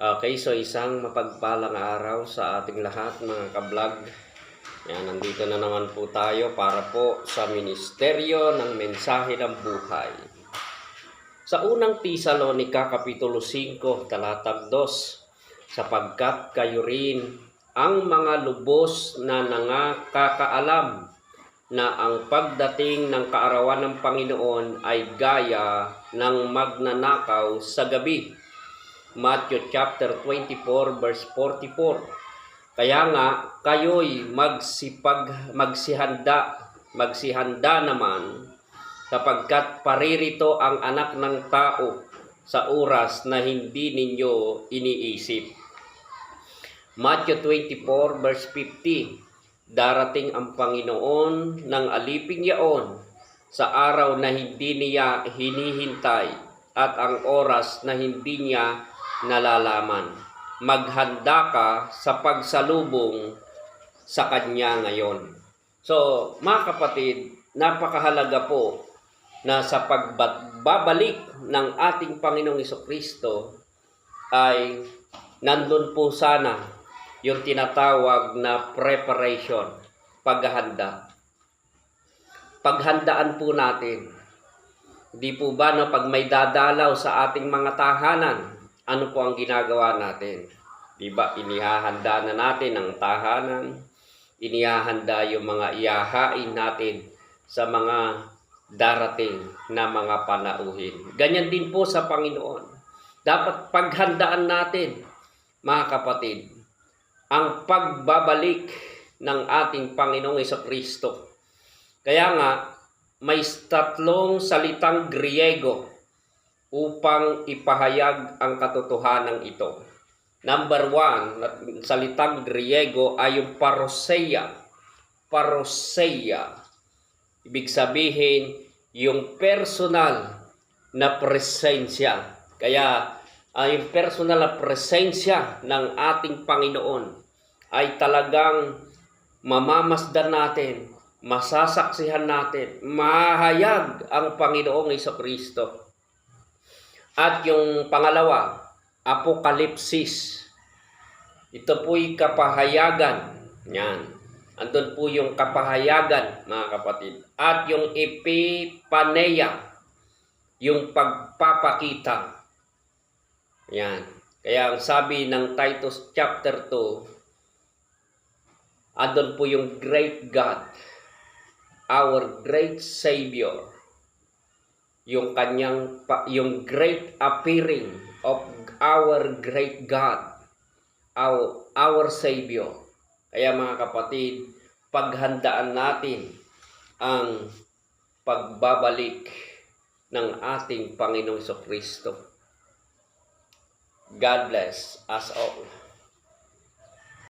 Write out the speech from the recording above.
Okay, so isang mapagpalang araw sa ating lahat mga kablog. Yan, nandito na naman po tayo para po sa Ministeryo ng Mensahe ng Buhay. Sa unang Tesalonika Kapitulo 5, talatag 2, sapagkat kayo rin ang mga lubos na nangakakaalam na ang pagdating ng kaarawan ng Panginoon ay gaya ng magnanakaw sa gabi. Matthew chapter 24 verse 44. Kaya nga kayo'y magsipag magsihanda magsihanda naman sapagkat paririto ang anak ng tao sa oras na hindi ninyo iniisip. Matthew 24 verse 50. Darating ang Panginoon ng aliping yaon sa araw na hindi niya hinihintay at ang oras na hindi niya nalalaman. Maghanda ka sa pagsalubong sa Kanya ngayon. So, mga kapatid, napakahalaga po na sa pagbabalik ng ating Panginoong Kristo ay nandun po sana yung tinatawag na preparation, paghahanda. Paghandaan po natin. Di po ba no, pag may dadalaw sa ating mga tahanan, ano po ang ginagawa natin? Di ba inihahanda na natin ang tahanan, inihahanda yung mga iyahain natin sa mga darating na mga panauhin. Ganyan din po sa Panginoon. Dapat paghandaan natin, mga kapatid, ang pagbabalik ng ating Panginoong Kristo. Kaya nga, may tatlong salitang Griego upang ipahayag ang katotohanan ito. Number one, salitang Griego ay yung parousia. Parousia. Ibig sabihin, yung personal na presensya. Kaya, ay yung personal na presensya ng ating Panginoon ay talagang mamamasdan natin, masasaksihan natin, mahayag ang Panginoong Iso Kristo. At yung pangalawa, Apokalipsis. Ito po'y kapahayagan. Yan. Andun po yung kapahayagan, mga kapatid. At yung epipaneia, yung pagpapakita. Yan. Kaya ang sabi ng Titus chapter 2, andun po yung great God, our great Savior, yung kanyang yung great appearing of our great God, our, our Savior. Kaya mga kapatid, paghandaan natin ang pagbabalik ng ating Panginoong Kristo. God bless us all.